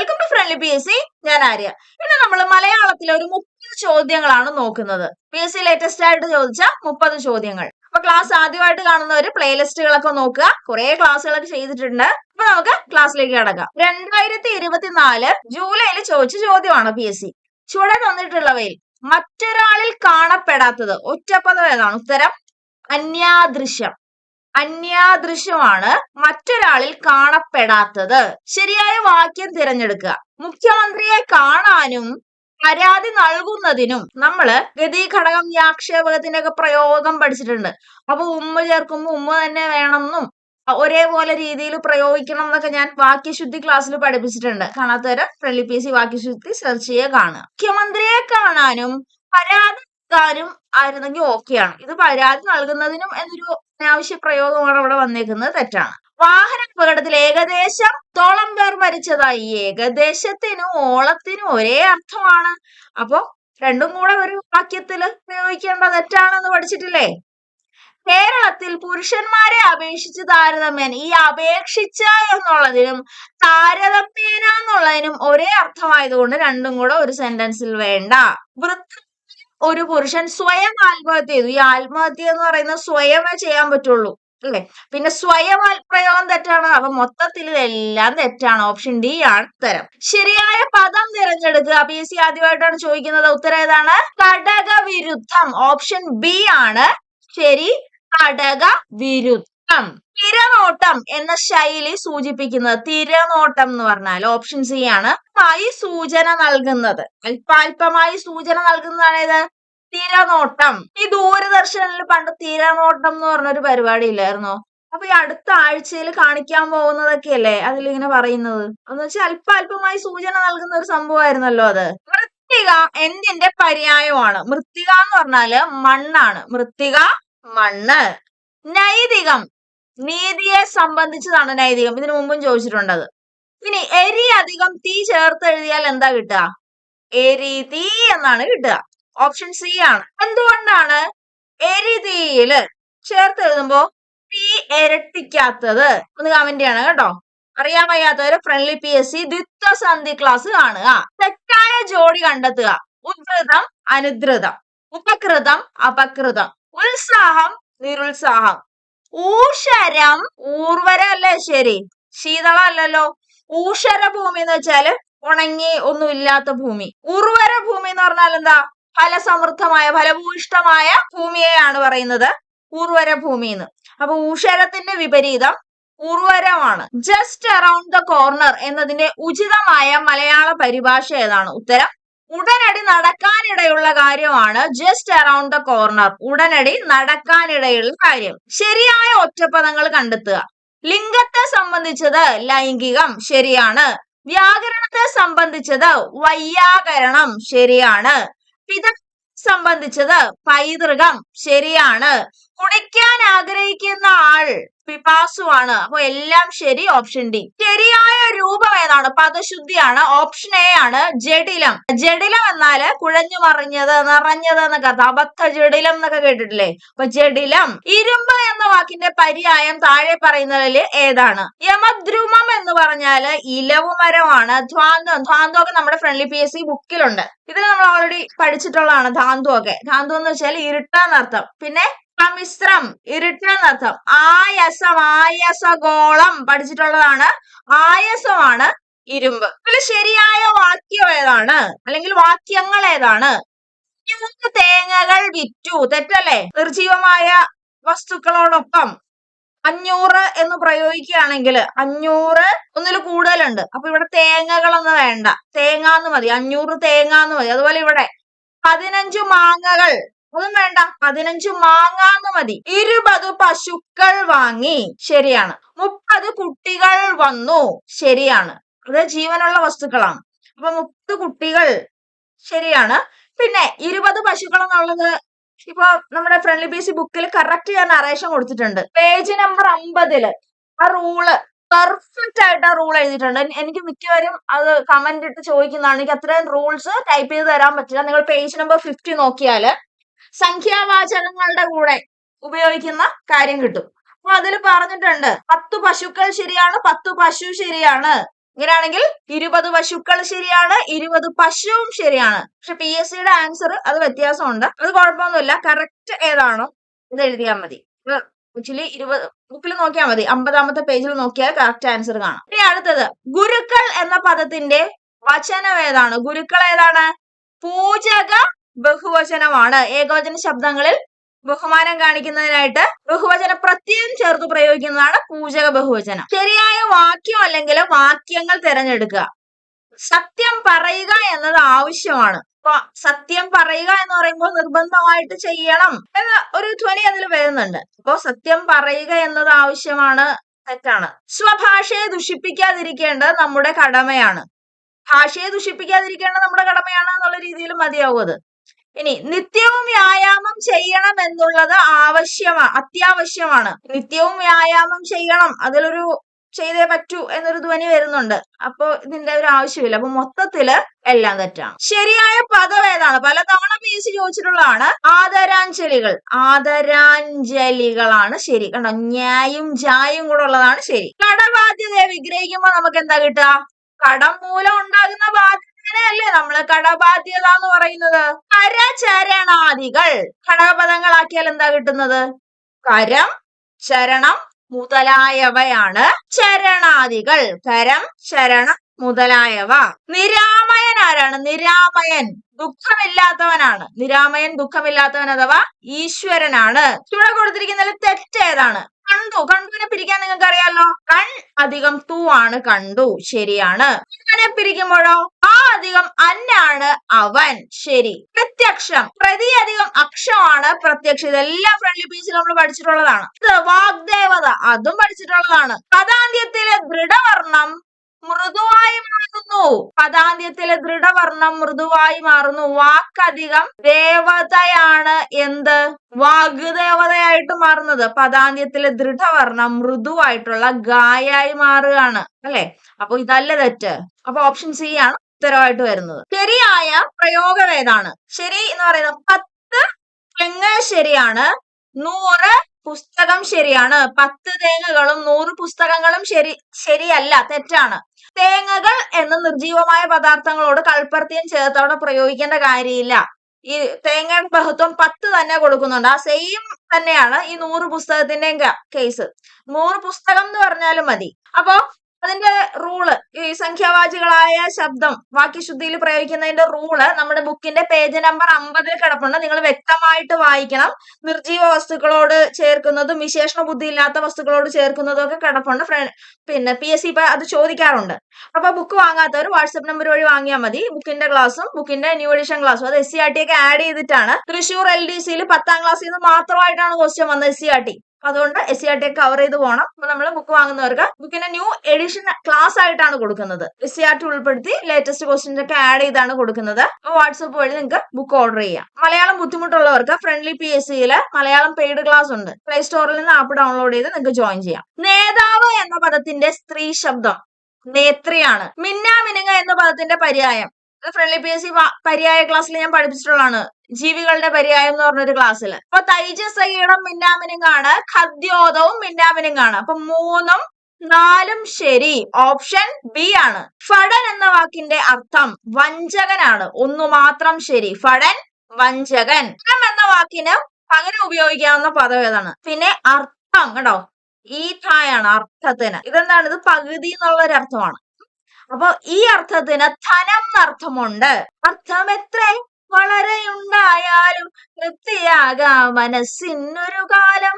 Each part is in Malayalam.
Welcome to friendly P S C ഞാൻ ആര്യ. ഇന്ന് നമ്മൾ മലയാളത്തിലെ ഒരു മുപ്പത് ചോദ്യങ്ങളാണ് നോക്കുന്നത്. പി എസ് സി ലേറ്റസ്റ്റ് ആയിട്ട് ചോദിച്ച മുപ്പത് ചോദ്യങ്ങൾ. അപ്പൊ ക്ലാസ് ആദ്യമായിട്ട് കാണുന്നവർ പ്ലേലിസ്റ്റുകളൊക്കെ നോക്കുക. കുറെ ക്ലാസ്സുകളൊക്കെ ചെയ്തിട്ടുണ്ട്. അപ്പൊ നമുക്ക് ക്ലാസ്സിലേക്ക് കടക്കാം. രണ്ടായിരത്തി ഇരുപത്തിനാല് ജൂലൈയിൽ ചോദിച്ച ചോദ്യമാണ് പി എസ് സി ചുവടെ തന്നിട്ടുള്ളവയിൽ മറ്റൊരാളിൽ കാണപ്പെടാത്തത് ഒറ്റപ്പദം ഏതാണ്? ഉത്തരം അന്യാദൃശ്യം. അന്യാദൃശ്യമാണ് മറ്റൊരാളിൽ കാണപ്പെടാത്തത്. ശരിയായ വാക്യം തിരഞ്ഞെടുക്കുക. മുഖ്യമന്ത്രിയെ കാണാനും പരാതി നൽകുന്നതിനും നമ്മൾ ഗതി ഘടകം യാക്ഷേപകത്തിന്റെ ഒക്കെ പ്രയോഗം പഠിച്ചിട്ടുണ്ട്. അപ്പൊ ഉമ്മ ചേർക്കുമ്പോ ഉമ്മ തന്നെ വേണമെന്നും ഒരേപോലെ രീതിയിൽ പ്രയോഗിക്കണം എന്നൊക്കെ ഞാൻ വാക്യശുദ്ധി ക്ലാസ്സിൽ പഠിപ്പിച്ചിട്ടുണ്ട്. കാണാത്തവരെ ഫ്രണ്ട്ലി പി സി വാക്യശുദ്ധി സെർച്ച് ചെയ്യുക കാണുക. മുഖ്യമന്ത്രിയെ കാണാനും പരാതി നൽകാനും ആയിരുന്നെങ്കിൽ ഓക്കെയാണ് ഇത് പരാതി നൽകുന്നതിനും എന്നൊരു അനാവശ്യ പ്രയോഗമാണ് അവിടെ വന്നേക്കുന്നത് തെറ്റാണ്. വാഹന അപകടത്തിൽ ഏകദേശം തോളം പേർ മരിച്ചതായി. ഏകദേശത്തിനും ഓളത്തിനും ഒരേ അർത്ഥമാണ്. അപ്പൊ രണ്ടും കൂടെ ഒരു വാക്യത്തിൽ ഉപയോഗിക്കേണ്ട തെറ്റാണെന്ന് പഠിച്ചിട്ടില്ലേ? കേരളത്തിൽ പുരുഷന്മാരെ അപേക്ഷിച്ച് താരതമ്യേന ഈ അപേക്ഷിച്ച എന്നുള്ളതിനും താരതമ്യേന എന്നുള്ളതിനും ഒരേ അർത്ഥമായതുകൊണ്ട് രണ്ടും കൂടെ ഒരു സെന്റൻസിൽ വേണ്ട. വൃദ്ധ ഒരു പുരുഷൻ സ്വയം ആത്മഹത്യ ചെയ്തു. ഈ ആത്മഹത്യ എന്ന് പറയുന്നത് സ്വയമേ ചെയ്യാൻ പറ്റുള്ളൂ അല്ലേ? പിന്നെ സ്വയം പ്രയോഗം തെറ്റാണ്. അപ്പൊ മൊത്തത്തിൽ ഇതെല്ലാം തെറ്റാണ്. ഓപ്ഷൻ ഡി ആണ് ഉത്തരം. ശരിയായ പദം തിരഞ്ഞെടുക്കുക. പി എസ് സി ആദ്യമായിട്ടാണ് ചോദിക്കുന്നത്. ഉത്തരം ഏതാണ്? കടക വിരുദ്ധം ഓപ്ഷൻ ബി ആണ്. ശരി കടക വിരുദ്ധം തിരനോട്ടം എന്ന ശൈലി സൂചിപ്പിക്കുന്നത് തിരനോട്ടം എന്ന് പറഞ്ഞാൽ ഓപ്ഷൻ സി ആണ്. ആയി സൂചന നൽകുന്നത്. അല്പാൽപമായി സൂചന നൽകുന്നതാണ് ഇത് തിരനോട്ടം. ഈ ദൂരദർശനിൽ പണ്ട് തിരനോട്ടം എന്ന് പറഞ്ഞൊരു പരിപാടി ഇല്ലായിരുന്നോ? അപ്പൊ ഈ അടുത്ത ആഴ്ചയിൽ കാണിക്കാൻ പോകുന്നതൊക്കെയല്ലേ അതിലിങ്ങനെ പറയുന്നത്. എന്ന് വെച്ചാൽ അല്പാൽപമായി സൂചന നൽകുന്ന ഒരു സംഭവമായിരുന്നല്ലോ അത്. മൃത്തിക എന്തിന്റെ പര്യായമാണ്? മൃത്തിക എന്ന് പറഞ്ഞാൽ മണ്ണാണ്. മൃത്തിക മണ്ണ്. നൈതികം. നീതിയെ സംബന്ധിച്ചതാണ് നൈതികം. ഇതിനു മുമ്പും ചോദിച്ചിട്ടുണ്ടത്. ഇനി എരി അധികം തീ ചേർത്ത് എഴുതിയാൽ എന്താ കിട്ടുക? എരി തീ എന്നാണ് കിട്ടുക. ഓപ്ഷൻ സി ആണ്. എന്തുകൊണ്ടാണ് എരി തീയിൽ ചേർത്ത് എഴുതുമ്പോ തീ ഇരട്ടിക്കാത്തത്? ഒന്ന് കമന്റ് ചെയ്യണം കേട്ടോ. അറിയാൻ വയ്യാത്തവര് ഫ്രണ്ട്ലി പി എസ് സി ദ്വിത്വസന്ധി ക്ലാസ് കാണുക. തെറ്റായ ജോഡി കണ്ടെത്തുക. ഉദ്ധൃതം അനുദ്രതം ഉപകൃതം അപകൃതം. ഉത്സാഹം നിരുത്സാഹം. ഊഷരം ഊർവരം അല്ലേ ശരി? ശീതളം അല്ലല്ലോ ഊഷര ഭൂമി എന്ന് വെച്ചാൽ ഉണങ്ങി ഒന്നുമില്ലാത്ത ഭൂമി. ഉർവര ഭൂമി എന്ന് പറഞ്ഞാൽ എന്താ? ഫലസമൃദ്ധമായ ഫലഭൂയിഷ്ടമായ ഭൂമിയെയാണ് പറയുന്നത് ഉർവര ഭൂമി എന്ന്. അപ്പൊ ഊഷരത്തിന്റെ വിപരീതം ഉർവരമാണ് ജസ്റ്റ് അറൌണ്ട് ദ കോർണർ എന്നതിന്റെ ഉചിതമായ മലയാള പരിഭാഷ ഏതാണ്? ഉത്തരം ഉടനടി നടക്കാനിടയുള്ള കാര്യമാണ് ജസ്റ്റ് അറൌണ്ട് ദ കോർണർ ഉടനടി നടക്കാനിടയുള്ള കാര്യം. ശരിയായ ഒറ്റപ്പദങ്ങൾ കണ്ടെത്തുക. ലിംഗത്തെ സംബന്ധിച്ചത് ലൈംഗികം ശരിയാണ്. വ്യാകരണത്തെ സംബന്ധിച്ചത് വൈയാകരണം ശരിയാണ്. പിത സംബന്ധിച്ചത് പൈതൃകം ശരിയാണ്. കുടിക്കാൻ ആഗ്രഹിക്കുന്ന ആൾ പിപാസുവാണ്. അപ്പൊ എല്ലാം ശരി ഓപ്ഷൻ ഡി ശരിയായ രൂപം ഏതാണ്? പദശുദ്ധിയാണ്. ഓപ്ഷൻ എ ആണ് ജഡിലം ജഡിലം എന്നാൽ കുഴഞ്ഞു മറിഞ്ഞത് നിറഞ്ഞത് എന്നൊക്കെ അബദ്ധ ജഡിലം എന്നൊക്കെ കേട്ടിട്ടില്ലേ? അപ്പൊ ജഡിലം ഇരുമ്പ് എന്ന വാക്കിന്റെ പര്യായം താഴെ പറയുന്നതിൽ ഏതാണ്? യമദ്രുമം എന്ന് പറഞ്ഞാൽ ഇലവുമരമാണ് ധ്വാന്തം ധ്വാന്തം. ഒക്കെ നമ്മുടെ ഫ്രണ്ട്ലി പി എസ് സി ബുക്കിലുണ്ട് ഇതിൽ നമ്മൾ ഓൾറെഡി പഠിച്ചിട്ടുള്ളതാണ് ധാന്തു ഒക്കെ ധാന്തു എന്ന് വെച്ചാൽ ഇരുട്ടാന്നർത്ഥം. പിന്നെ സമ്മിശ്രം ഇരുട്ടെന്നർത്ഥം ആയസം ആയസഗോളം പഠിച്ചിട്ടുള്ളതാണ്. ആയസമാണ് ഇരുമ്പ്. ഇതിൽ ശരിയായ വാക്യം ഏതാണ്? അല്ലെങ്കിൽ വാക്യങ്ങൾ ഏതാണ്? മൂന്ന് തേങ്ങകൾ വിറ്റു. തെറ്റല്ലേ? നിർജീവമായ വസ്തുക്കളോടൊപ്പം അഞ്ഞൂറ് എന്ന് പ്രയോഗിക്കുകയാണെങ്കിൽ അഞ്ഞൂറ് ഒന്നിൽ കൂടുതലുണ്ട്. അപ്പൊ ഇവിടെ തേങ്ങകളൊന്നും വേണ്ട. തേങ്ങ എന്ന് മതി. അഞ്ഞൂറ് തേങ്ങ എന്ന് മതി. അതുപോലെ ഇവിടെ പതിനഞ്ചു മാങ്ങകൾ ഒന്നും വേണ്ട. പതിനഞ്ച് മാങ്ങാന്ന് മതി. ഇരുപത് പശുക്കൾ വാങ്ങി. ശരിയാണ്. മുപ്പത് കുട്ടികൾ വന്നു. ശരിയാണ്. അത് ജീവനുള്ള വസ്തുക്കളാണ്. അപ്പൊ മുപ്പത് കുട്ടികൾ ശരിയാണ്. പിന്നെ ഇരുപത് പശുക്കൾ എന്നുള്ളത് ഇപ്പൊ നമ്മുടെ ഫ്രണ്ട്ലി പി സി ബുക്കിൽ കറക്റ്റ് ഞാൻ നറേഷൻ കൊടുത്തിട്ടുണ്ട്. പേജ് നമ്പർ അമ്പതിൽ ആ റൂൾ പെർഫെക്റ്റ് ആയിട്ട് ആ റൂൾ എഴുതിയിട്ടുണ്ട്. എനിക്ക് മിക്കവരും അത് കമന്റ് ഇട്ട് ചോദിക്കുന്നതാണ്. എനിക്ക് അത്രയും റൂൾസ് ടൈപ്പ് ചെയ്ത് തരാൻ പറ്റില്ല. നിങ്ങൾ പേജ് നമ്പർ ഫിഫ്റ്റി നോക്കിയാൽ സംഖ്യാവാചകങ്ങളുടെ കൂടെ ഉപയോഗിക്കുന്ന കാര്യം കിട്ടും. അപ്പൊ അതിൽ പറഞ്ഞിട്ടുണ്ട് പത്തു പശുക്കൾ ശരിയാണ് പത്തു പശു ശരിയാണ്. ഇങ്ങനെയാണെങ്കിൽ ഇരുപത് പശുക്കൾ ശരിയാണ് ഇരുപത് പശുവും ശരിയാണ്. പക്ഷെ പി എസ് സിയുടെ ആൻസർ അത് വ്യത്യാസമുണ്ട്. അത് കുഴപ്പമൊന്നുമില്ല. കറക്റ്റ് ഏതാണോ ഇത് എഴുതിയാൽ മതി. ആക്ച്വലി ഇരുപത് ബുക്കിൽ നോക്കിയാൽ മതി. അമ്പതാമത്തെ പേജിൽ നോക്കിയാൽ കറക്റ്റ് ആൻസർ കാണാം. ഇനി അടുത്തത് ഗുരുക്കൾ എന്ന പദത്തിന്റെ വചനം ഏതാണ്? ഗുരുക്കൾ ഏതാണ്? പൂജക ബഹുവചനമാണ്. ഏകവചന ശബ്ദങ്ങളിൽ ബഹുമാനം കാണിക്കുന്നതിനായിട്ട് ബഹുവചന പ്രത്യയം ചേർത്ത് പ്രയോഗിക്കുന്നതാണ് പൂജക ബഹുവചനം. ശരിയായ വാക്യം അല്ലെങ്കിൽ വാക്യങ്ങൾ തിരഞ്ഞെടുക്കുക. സത്യം പറയുക എന്നത് ആവശ്യമാണ്. അപ്പൊ സത്യം പറയുക എന്ന് പറയുമ്പോൾ നിർബന്ധമായിട്ട് ചെയ്യണം എന്ന ഒരു ധ്വനി അതിൽ വരുന്നുണ്ട്. അപ്പോ സത്യം പറയുക എന്നത് ആവശ്യമാണ് തെറ്റാണ്. സ്വഭാഷയെ ദുഷിപ്പിക്കാതിരിക്കേണ്ടത് നമ്മുടെ കടമയാണ്. ഭാഷയെ ദുഷിപ്പിക്കാതിരിക്കേണ്ടത് നമ്മുടെ കടമയാണ് എന്നുള്ള രീതിയിൽ മതിയാവും അത്. ഇനി നിത്യവും വ്യായാമം ചെയ്യണം എന്നുള്ളത് ആവശ്യമാണ് അത്യാവശ്യമാണ്. നിത്യവും വ്യായാമം ചെയ്യണം അതിലൊരു ചെയ്തേ പറ്റൂ എന്നൊരു ധ്വനി വരുന്നുണ്ട്. അപ്പൊ ഇതിന്റെ ഒരു ആവശ്യമില്ല. അപ്പൊ മൊത്തത്തിൽ എല്ലാം തെറ്റാണ്. ശരിയായ പദം ഏതാണ്? പലതവണ പി എസ് ചോദിച്ചിട്ടുള്ളതാണ്. ആദരാഞ്ജലികൾ. ആദരാഞ്ജലികളാണ് ശരി. കണ്ടോ? ന്യായും ജായും കൂടെ ഉള്ളതാണ് ശരി. കടബാധ്യതയെ വിഗ്രഹിക്കുമ്പോ നമുക്ക് എന്താ കിട്ടുക? കടം മൂലം ഉണ്ടാകുന്ന നമ്മൾ കടബാധ്യത എന്ന് പറയുന്നത്? കരചരണാദികൾ. ഘടകപദങ്ങളാക്കിയാൽ എന്താ കിട്ടുന്നത്? കരം ചരണം മുതലായവയാണ് ചരണാദികൾ. കരം ചരണം മുതലായവ. നിരാമയൻ ആരാണ്? നിരാമയൻ ദുഃഖമില്ലാത്തവനാണ്. നിരാമയൻ ദുഃഖമില്ലാത്തവൻ അഥവാ ഈശ്വരനാണ്. ചുവടെ കൊടുത്തിരിക്കുന്നതിൽ തെറ്റ് ഏതാണ്? കണ്ടു. കണ്ടുവിനെ പിരിക്കാൻ നിങ്ങൾക്ക് അറിയാലോ കൺ അധികം തൂ ആണ് കണ്ടു. ശരിയാണ്. അങ്ങനെ പിരിക്കുമ്പോഴോ? ആ അധികം അന്നാണ് അവൻ. ശരി. പ്രത്യക്ഷം. പ്രതി അധികം അക്ഷമാണ് പ്രത്യക്ഷം. ഇതെല്ലാം ഫ്രണ്ട്ലി പീസിൽ നമ്മൾ പഠിച്ചിട്ടുള്ളതാണ്. വാഗ്ദേവത. അതും പഠിച്ചിട്ടുള്ളതാണ്. കഥാന്ത്യത്തിലെ ദൃഢവർണം മൃദുവായി മാറുന്നു. പദാന്ത്യത്തിലെ ദൃഢവർണം മൃദുവായി മാറുന്നു. വാക്കധികം ദേവതയാണ് എന്ത്? വാഗ്ദേവതയായിട്ട് മാറുന്നത്. പദാന്ത്യത്തിലെ ദൃഢവർണം മൃദുവായിട്ടുള്ള ഗായായി മാറുകയാണ്. അല്ലെ? അപ്പൊ ഇതല്ല തെറ്റ്. അപ്പൊ ഓപ്ഷൻ സി ആണ് ഉത്തരവായിട്ട് വരുന്നത്. ശരിയായ പ്രയോഗം ഏതാണ്? ശരി എന്ന് പറയുന്നത് പത്ത് ശരിയാണ്. നൂറ് പുസ്തകം ശരിയാണ്. പത്ത് തേങ്ങകളും നൂറ് പുസ്തകങ്ങളും ശരി ശരിയല്ല തെറ്റാണ്. തേങ്ങകൾ എന്ന നിർജീവമായ പദാർത്ഥങ്ങളോട് കൽപ്പർത്തിയും ചേർത്തവിടെ പ്രയോഗിക്കേണ്ട കാര്യമില്ല. ഈ തേങ്ങയുടെ ബഹുത്വം പത്ത് തന്നെ കൊടുക്കുന്നുണ്ട്. ആ സെയിം തന്നെയാണ് ഈ നൂറ് പുസ്തകത്തിന്റെയും കേസ് നൂറ് പുസ്തകം എന്ന് പറഞ്ഞാലും മതി. അപ്പോ അതിന്റെ റൂൾ ഈ സംഖ്യാവാചികളായ ശബ്ദം വാക്യശുദ്ധിയിൽ പ്രയോഗിക്കുന്നതിന്റെ റൂൾ നമ്മുടെ ബുക്കിന്റെ പേജ് നമ്പർ അമ്പതിൽ കിടപ്പുണ്ട്. നിങ്ങൾ വ്യക്തമായിട്ട് വായിക്കണം. നിർജീവ വസ്തുക്കളോട് ചേർക്കുന്നതും വിശേഷണ ബുദ്ധി ഇല്ലാത്ത വസ്തുക്കളോട് ചേർക്കുന്നതും ഒക്കെ കിടപ്പുണ്ട്. പിന്നെ പി എസ് സി അത് ചോദിക്കാറുണ്ട്. അപ്പൊ ബുക്ക് വാങ്ങാത്തവർ വാട്സപ്പ് നമ്പർ വഴി വാങ്ങിയാൽ മതി. ബുക്കിന്റെ ക്ലാസ്സും ബുക്കിന്റെ ന്യൂ എഡിഷൻ ക്ലാസ്സും അത് എസ് സി ആർ ടി ഒക്കെ ആഡ് ചെയ്തിട്ടാണ്. തൃശൂർ എൽ ഡി സിയിൽ പത്താം ക്ലാസ്സിൽ നിന്ന് മാത്രമായിട്ടാണ് ക്വസ്റ്റ്യൻ വന്നത് എസ് സി ആർ ടി അതുകൊണ്ട് S C R T cover ചെയ്ത് പോകണം അപ്പൊ നമ്മൾ ബുക്ക് വാങ്ങുന്നവർക്ക് ബുക്കിന്റെ ന്യൂ എഡിഷൻ ക്ലാസ് ആയിട്ടാണ് കൊടുക്കുന്നത്. എസ് സി ആർ ടി ഉൾപ്പെടുത്തി ലേറ്റസ്റ്റ് ക്വസ്റ്റ്യൻസ് ഒക്കെ ആഡ് ചെയ്താണ് കൊടുക്കുന്നത്. വാട്സപ്പ് വഴി നിങ്ങൾക്ക് ബുക്ക് ഓർഡർ ചെയ്യാം. മലയാളം ബുദ്ധിമുട്ടുള്ളവർക്ക് ഫ്രണ്ട്ലി പി എസ് സിയിൽ മലയാളം പെയ്ഡ് ക്ലാസ് ഉണ്ട്. പ്ലേ സ്റ്റോറിൽ നിന്ന് ആപ്പ് ഡൗൺലോഡ് ചെയ്ത് നിങ്ങൾക്ക് ജോയിൻ ചെയ്യാം. നേതാവ് എന്ന പദത്തിന്റെ സ്ത്രീ ശബ്ദം നേത്രിയാണ്. മിന്നാമിനുങ്ങ എന്ന പദത്തിന്റെ പര്യായം. ഫ്രണ്ട്ലി പി എസ് സി പര്യായ ക്ലാസ്സിൽ ഞാൻ പഠിപ്പിച്ചിട്ടുള്ളതാണ്. ജീവികളുടെ പര്യായം എന്ന് പറഞ്ഞൊരു ക്ലാസ്സിൽ അപ്പൊ തൈജസീടം മിന്നാമിനുങ്ങാണ് ഖദ്യോതവും മിന്നാമിനുങ്ങാണ്. അപ്പൊ മൂന്നും നാലും ശരി. ഓപ്ഷൻ ബി ആണ്. ഫടൻ എന്ന വാക്കിന്റെ അർത്ഥം വഞ്ചകനാണ്. ഒന്നു മാത്രം ശരി. ഫടൻ വഞ്ചകൻ. എന്ന വാക്കിന് പകരം ഉപയോഗിക്കാവുന്ന പദം ഏതാണ്? പിന്നെ അർത്ഥം കേട്ടോ ഈ ഥായാണ് അർത്ഥത്തിന്. ഇതെന്താണ്? ഇത് പകുതി എന്നുള്ള ഒരു അർത്ഥമാണ്. അപ്പൊ ഈ അർത്ഥത്തിന് ധനം എന്നർത്ഥമുണ്ട്. അർത്ഥം എത്ര വളരെയുണ്ടായാലും തൃപ്തിയാകാം മനസ്സിനൊരു കാലം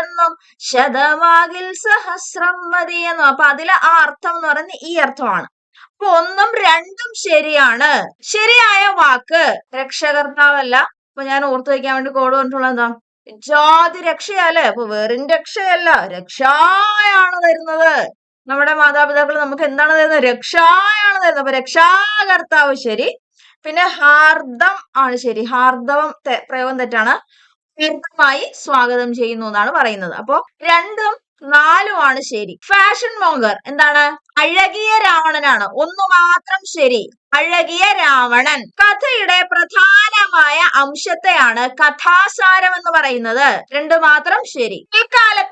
എന്നും ശതമാകിൽ സഹസ്രം മതി എന്നും. അപ്പൊ അതിലെ അർത്ഥം എന്ന് പറയുന്നത് ഈ അർത്ഥമാണ്. അപ്പൊ ഒന്നും രണ്ടും ശരിയാണ്. ശരിയായ വാക്ക് രക്ഷകർത്താവല്ല. അപ്പൊ ഞാൻ ഓർത്തു വയ്ക്കാൻ വേണ്ടി കോഡ് പറഞ്ഞിട്ടുള്ള എന്താ? ജാതി രക്ഷയല്ലേ അപ്പൊ വെറും രക്ഷയല്ല. രക്ഷായാണ് തരുന്നത്. നമ്മുടെ മാതാപിതാക്കൾ നമുക്ക് എന്താണ് തരുന്നത്? രക്ഷായാണ് തരുന്നത്. അപ്പൊ രക്ഷാകർത്താവ് ശരി പിന്നെ ഹാർദം ആണ് ശരി. ഹാർദവം പ്രയോഗം തെറ്റാണ്. ഹാർദമായി സ്വാഗതം ചെയ്യുന്നു എന്നാണ് പറയുന്നത്. അപ്പൊ രണ്ടും നാലുമാണ് ശരി. ഫാഷൻ മോങ്കർ എന്താണ്? അഴകിയ രാവണനാണ്. ഒന്ന് മാത്രം ശരി. അഴകിയ രാവണൻ. കഥയുടെ പ്രധാനമായ അംശത്തെയാണ് കഥാസാരം എന്ന് പറയുന്നത്. രണ്ടു മാത്രം ശരി.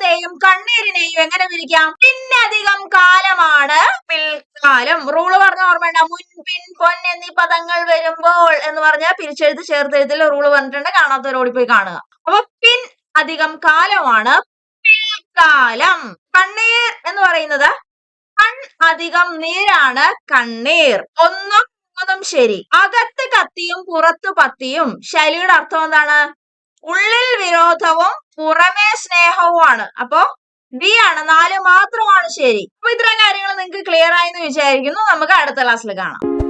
ഇക്കാലത്തെയും കണ്ണീരിനെയും എങ്ങനെ വിളിക്കാം? പിന്നധികം കാലമാണ് പിൽക്കാലം. റൂൾ പറഞ്ഞ ഓർമ്മയുണ്ട? മുൻ പിൻ പൊൻ എന്നീ പദങ്ങൾ വരുമ്പോൾ എന്ന് പറഞ്ഞാൽ പിരിച്ചെഴുത്ത് ചേർത്തെഴുത്തിൽ റൂൾ പറഞ്ഞിട്ടുണ്ട്. കാണാത്തവരോടി പോയി കാണുക. അപ്പൊ പിൻ അധികം കാലമാണ് പിൽക്കാലം. കണ്ണീർ എന്ന് പറയുന്നത് കൺ അധികം നീരാണ് കണ്ണീർ. ഒന്നും ഒന്നും ശരി. അകത്ത് കത്തിയും പുറത്തു പത്തിയും. ശൈലിയുടെ അർത്ഥം എന്താണ്? ഉള്ളിൽ വിരോധവും പുറമേ സ്നേഹവുമാണ്. അപ്പോ ബി ആണ് നാല് മാത്രമാണ് ശരി. അപ്പൊ ഇത്രയും കാര്യങ്ങൾ നിങ്ങൾക്ക് ക്ലിയർ ആയി എന്ന് വിചാരിക്കുന്നു. നമുക്ക് അടുത്ത ക്ലാസ്സിൽ കാണാം.